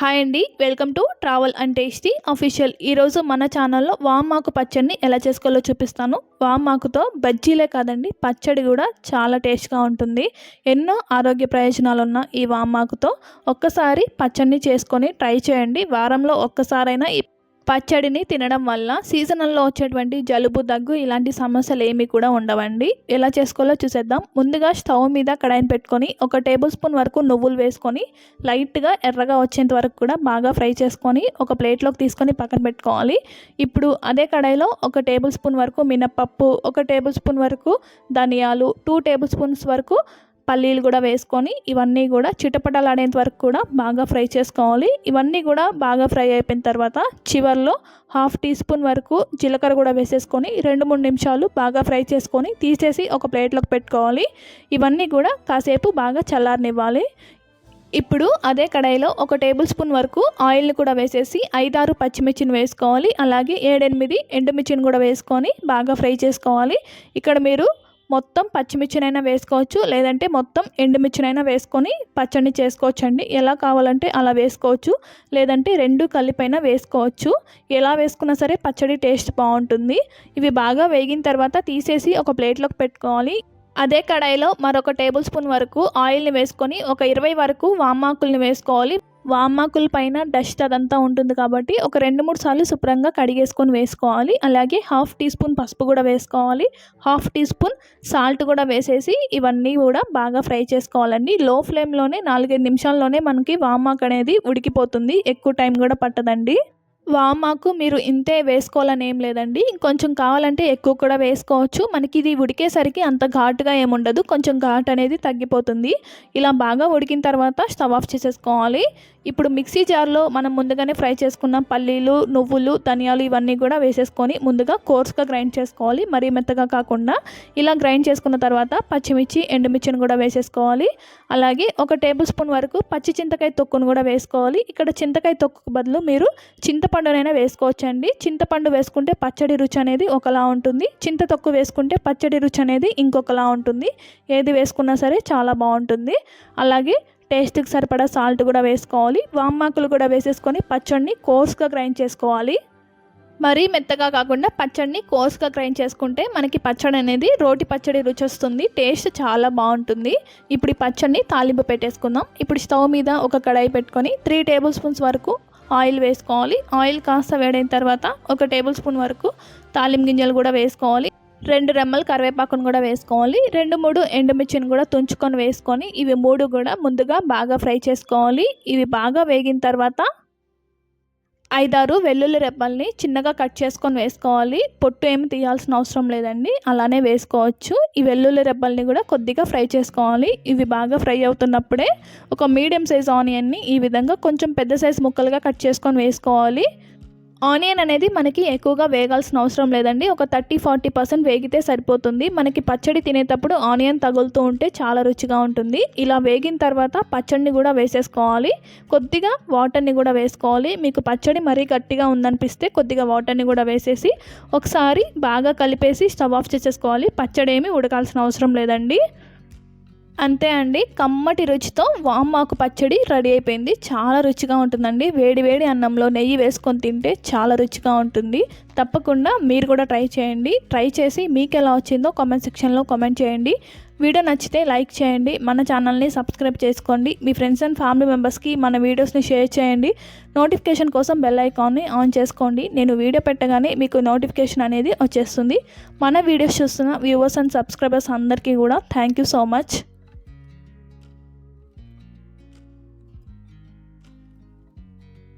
Hi అండి welcome to travel and tasty official. ఈరోజు మన ఛానల్లో వామాకు పచ్చడిని ఎలా చేసుకోవాలో చూపిస్తాను. వామాకుతో బజ్జీలే కాదండి పచ్చడి కూడా చాలా టేస్ట్గా ఉంటుంది. ఎన్నో ఆరోగ్య ప్రయోజనాలు ఉన్న ఈ వామాకుతో ఒక్కసారి పచ్చడిని చేసుకొని ట్రై చేయండి. వారంలో ఒక్కసారైనా ఈ పచ్చడిని తినడం వల్ల సీజనల్లో వచ్చేటువంటి జలుబు దగ్గు ఇలాంటి సమస్యలు ఏమీ కూడా ఉండవండి. ఎలా చేసుకోవాలో చూసేద్దాం. ముందుగా స్టవ్ మీద కడాయిని పెట్టుకొని ఒక టేబుల్ స్పూన్ వరకు నువ్వులు వేసుకొని లైట్గా ఎర్రగా వచ్చేంత వరకు కూడా బాగా ఫ్రై చేసుకొని ఒక ప్లేట్లోకి తీసుకొని పక్కన పెట్టుకోవాలి. ఇప్పుడు అదే కడాయిలో ఒక టేబుల్ స్పూన్ వరకు మినప్పప్పు ఒక టేబుల్ స్పూన్ వరకు ధనియాలు టూ టేబుల్ స్పూన్స్ వరకు పల్లీలు కూడా వేసుకొని ఇవన్నీ కూడా చిటపటలాడేంత వరకు కూడా బాగా ఫ్రై చేసుకోవాలి. ఇవన్నీ కూడా బాగా ఫ్రై అయిపోయిన తర్వాత చివరిలో హాఫ్ టీ స్పూన్ వరకు జీలకర్ర కూడా వేసేసుకొని రెండు మూడు నిమిషాలు బాగా ఫ్రై చేసుకొని తీసేసి ఒక ప్లేట్లోకి పెట్టుకోవాలి. ఇవన్నీ కూడా కాసేపు బాగా చల్లారనివ్వాలి. ఇప్పుడు అదే కడాయిలో ఒక టేబుల్ స్పూన్ వరకు ఆయిల్ని కూడా వేసేసి ఐదారు పచ్చిమిర్చిని వేసుకోవాలి. అలాగే ఏడెనిమిది ఎండుమిర్చిని కూడా వేసుకొని బాగా ఫ్రై చేసుకోవాలి. ఇక్కడ మీరు మొత్తం పచ్చిమిర్చినైనా వేసుకోవచ్చు లేదంటే మొత్తం ఎండుమిర్చినైనా వేసుకొని పచ్చడిని చేసుకోవచ్చు అండి ఎలా కావాలంటే అలా వేసుకోవచ్చు లేదంటే రెండు కలిపైనా వేసుకోవచ్చు. ఎలా వేసుకున్నా సరే పచ్చడి టేస్ట్ బాగుంటుంది. ఇవి బాగా వేగిన తర్వాత తీసేసి ఒక ప్లేట్లోకి పెట్టుకోవాలి. అదే కడాయిలో మరొక టేబుల్ స్పూన్ వరకు ఆయిల్ని వేసుకొని ఒక ఇరవై వరకు వామాకుల్ని వేసుకోవాలి. వామాకుల పైన డస్ట్ అదంతా ఉంటుంది కాబట్టి ఒక రెండు మూడు సార్లు శుభ్రంగా కడిగేసుకొని వేసుకోవాలి. అలాగే హాఫ్ టీ స్పూన్ పసుపు కూడా వేసుకోవాలి. హాఫ్ టీ స్పూన్ సాల్ట్ కూడా వేసేసి ఇవన్నీ కూడా బాగా ఫ్రై చేసుకోవాలండి. లో ఫ్లేమ్లోనే నాలుగైదు నిమిషాల్లోనే మనకి వామాక్ అనేది ఉడికిపోతుంది. ఎక్కువ టైం కూడా పట్టదండి. వామాకు మీరు ఇంతే వేసుకోవాలని ఏం లేదండి. ఇంకొంచెం కావాలంటే ఎక్కువ కూడా వేసుకోవచ్చు. మనకి ఇది ఉడికేసరికి అంత ఘాటుగా ఏముండదు కొంచెం ఘాట్ అనేది తగ్గిపోతుంది. ఇలా బాగా ఉడికిన తర్వాత స్టవ్ ఆఫ్ చేసేసుకోవాలి. ఇప్పుడు మిక్సీ జార్లో మనం ముందుగానే ఫ్రై చేసుకున్న పల్లీలు నువ్వులు ధనియాలు ఇవన్నీ కూడా వేసేసుకొని ముందుగా కోర్స్గా గ్రైండ్ చేసుకోవాలి. మరీ మెత్తగా కాకుండా ఇలా గ్రైండ్ చేసుకున్న తర్వాత పచ్చిమిర్చి ఎండుమిర్చిని కూడా వేసేసుకోవాలి. అలాగే ఒక టేబుల్ స్పూన్ వరకు పచ్చి చింతకాయ తొక్కును కూడా వేసుకోవాలి. ఇక్కడ చింతకాయ తొక్కుకు బదులు మీరు చింతపండునైనా వేసుకోవచ్చండి. చింతపండు వేసుకుంటే పచ్చడి రుచి అనేది ఒకలా ఉంటుంది. చింత తొక్కు వేసుకుంటే పచ్చడి రుచి అనేది ఇంకొకలా ఉంటుంది. ఏది వేసుకున్నా సరే చాలా బాగుంటుంది. అలాగే టేస్ట్కి సరిపడా సాల్ట్ కూడా వేసుకోవాలి. వామాకులు కూడా వేసేసుకొని పచ్చడిని కోర్స్గా గ్రైండ్ చేసుకోవాలి. మరీ మెత్తగా కాకుండా పచ్చడిని కోర్స్గా గ్రైండ్ చేసుకుంటే మనకి పచ్చడి అనేది రోటి పచ్చడి రుచి వస్తుంది టేస్ట్ చాలా బాగుంటుంది. ఇప్పుడు ఈ పచ్చడిని తాలింపు పెట్టేసుకుందాం. ఇప్పుడు స్టవ్ మీద ఒక కడాయి పెట్టుకొని త్రీ టేబుల్ స్పూన్స్ వరకు ఆయిల్ వేసుకోవాలి. ఆయిల్ కాస్త వేడైన తర్వాత ఒక టేబుల్ స్పూన్ వరకు తాలిం గింజలు కూడా వేసుకోవాలి. రెండు రెమ్మలు కరివేపాకును కూడా వేసుకోవాలి. రెండు మూడు ఎండుమిర్చిని కూడా తుంచుకొని వేసుకొని ఇవి మూడు కూడా ముందుగా బాగా ఫ్రై చేసుకోవాలి. ఇవి బాగా వేగిన తర్వాత ఐదారు వెల్లుల్లి రెబ్బల్ని చిన్నగా కట్ చేసుకొని వేసుకోవాలి. పొట్టు ఏమి తీయాల్సిన అవసరం లేదండి. అలానే వేసుకోవచ్చు. ఈ వెల్లుల్లి రెబ్బల్ని కూడా కొద్దిగా ఫ్రై చేసుకోవాలి. ఇవి బాగా ఫ్రై అవుతున్నప్పుడే ఒక మీడియం సైజ్ ఆనియన్ని ఈ విధంగా కొంచెం పెద్ద సైజ్ ముక్కలుగా కట్ చేసుకొని వేసుకోవాలి. ఆనియన్ అనేది మనకి ఎక్కువగా వేగాల్సిన అవసరం లేదండి. ఒక థర్టీ ఫార్టీ పర్సెంట్ వేగితే సరిపోతుంది. మనకి పచ్చడి తినేటప్పుడు ఆనియన్ తగులుతూ ఉంటే చాలా రుచిగా ఉంటుంది. ఇలా వేగిన తర్వాత పచ్చడిని కూడా వేసేసుకోవాలి. కొద్దిగా వాటర్ని కూడా వేసుకోవాలి. మీకు పచ్చడి మరీ గట్టిగా ఉందనిపిస్తే కొద్దిగా వాటర్ని కూడా వేసేసి ఒకసారి బాగా కలిపేసి స్టవ్ ఆఫ్ చేసేసుకోవాలి. పచ్చడి ఏమి ఉడకాల్సిన అవసరం లేదండి. అంతే అండి కమ్మటి రుచితో వామాకు పచ్చడి రెడీ అయిపోయింది. చాలా రుచిగా ఉంటుందండి. వేడి వేడి అన్నంలో నెయ్యి వేసుకొని తింటే చాలా రుచిగా ఉంటుంది. తప్పకుండా మీరు కూడా ట్రై చేయండి. ట్రై చేసి మీకు ఎలా వచ్చిందో కామెంట్ సెక్షన్లో కామెంట్ చేయండి. వీడియో నచ్చితే లైక్ చేయండి. మన ఛానల్ని సబ్స్క్రైబ్ చేసుకోండి. మీ ఫ్రెండ్స్ అండ్ ఫ్యామిలీ మెంబర్స్కి మన వీడియోస్ని షేర్ చేయండి. నోటిఫికేషన్ కోసం బెల్ ఐకాన్ని ఆన్ చేసుకోండి. నేను వీడియో పెట్టగానే మీకు నోటిఫికేషన్ అనేది వచ్చేస్తుంది. మన వీడియోస్ చూస్తున్న వ్యూవర్స్ అండ్ సబ్స్క్రైబర్స్ అందరికీ కూడా థ్యాంక్ యూ సో మచ్.